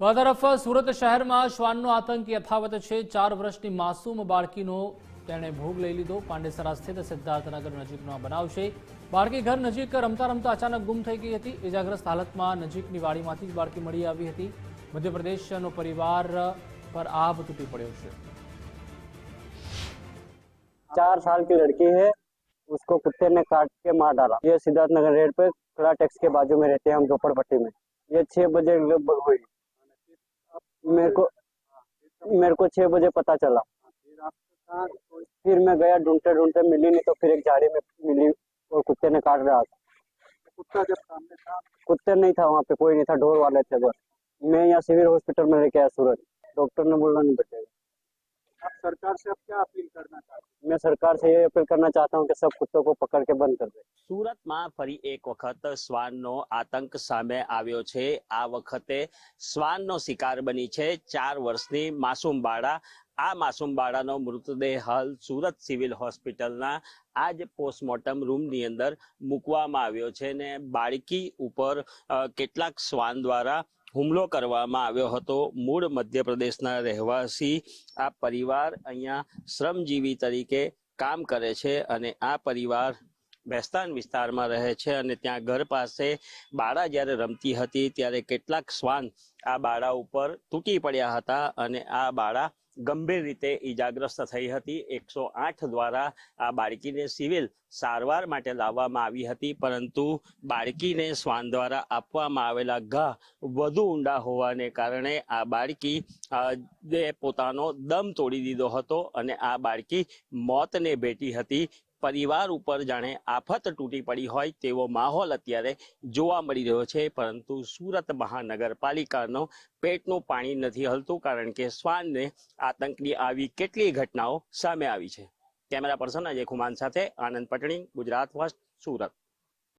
તો આ તરફ સુરત શહેરમાં શ્વાનનો આતંક યથાવત છે ચાર વર્ષની માસૂમ બાળકીનો તેણે ભોગ લઈ લીધો પાંડેસરા સ્થિત સિદ્ધાર્થનગર નજીકનો આ બનાવ છે બાળકી ઘર નજીક રમતા રમતા અચાનક ગુમ થઈ ગઈ હતી ઇજાગ્રસ્ત હાલતમાં નજીકની વાડીમાંથી જ બાળકી મળી આવી હતી મધ્યપ્રદેશનો પરિવાર પર આભ તૂટી પડ્યો છે चार साल की लड़की है उसको कुत्ते ने काट के मार डाला ये सिद्धार्थ नगर रेड पे कड़ा टैक्स के बाजू में रहते हैं हम झोपड़पट्टी में ये छह बजे लगभग हुई मेरे को मेरे को छह बजे पता चला। फिर मैं गया ढूंढते ढूंढते मिली नहीं तो फिर एक झाड़ी में मिली और कुत्ते ने काट रहा था कुत्ता जब सामने था? कुत्ते नहीं था वहाँ पे कोई नहीं था ढोर वाले थे बस। मैं यहाँ सिविल हॉस्पिटल में लेके आया सूरज डॉक्टर ने बोला नहीं बचेगा। सरकार से अब क्या अपील करना चाहते मैं सरकार से ये अपील करना चाहता हूँ कि सब कुत्तों को पकड़ के बंद कर दे સુરતમાં ફરી એક વખત શ્વાનનો આતંક સામે આવ્યો છે આ વખતે શ્વાનનો શિકાર બની છે ચાર વર્ષની માસૂમ બાળા આ માસૂમ બાળાનો મૃતદેહ હાલ સુરત સિવિલ હોસ્પિટલના આ જ પોસ્ટમોર્ટમ રૂમની અંદર મૂકવામાં આવ્યો છે ને બાળકી ઉપર અ, કેટલાક શ્વાન દ્વારા હુમલો કરવામાં આવ્યો હતો. મૂળ મધ્યપ્રદેશના રહેવાસી આ પરિવાર અહીંયા શ્રમજીવી તરીકે કામ કરે છે અને આ પરિવાર ભેસ્તાન વિસ્તારમાં રહે છે અને ત્યાં ઘર પાસે બાળા જ્યારે રમતી હતી ત્યારે કેટલાક શ્વાન આ બાળા ઉપર તૂટી પડ્યા હતા અને આ બાળા ગંભીર રીતે ઈજાગ્રસ્ત થઈ હતી. એકસો આઠ દ્વારા આ બાળકીને સિવિલ સારવાર માટે લાવવામાં આવી હતી, પરંતુ બાળકીને શ્વાન દ્વારા આપવામાં આવેલા ઘા વધુ ઊંડા હોવાને કારણે આ બાળકી પોતાનો દમ તોડી દીધો હતો અને આ બાળકી મોતને ભેટી હતી. પરિવાર ઉપર જાણે આફત તૂટી પડી હોય તેવો માહોલ અત્યારે જોવા મળી રહ્યો છે. પરંતુ સુરત મહાનગરપાલિકાનો પેટનું પાણી નથી હલતું કારણ કે શ્વાનને આતંકની આવી કેટલીય ઘટનાઓ સામે આવી છે. કેમેરા પર્સન અજય ખુમાન સાથે આનંદ પટણી, ગુજરાત ફર્સ્ટ સુરત.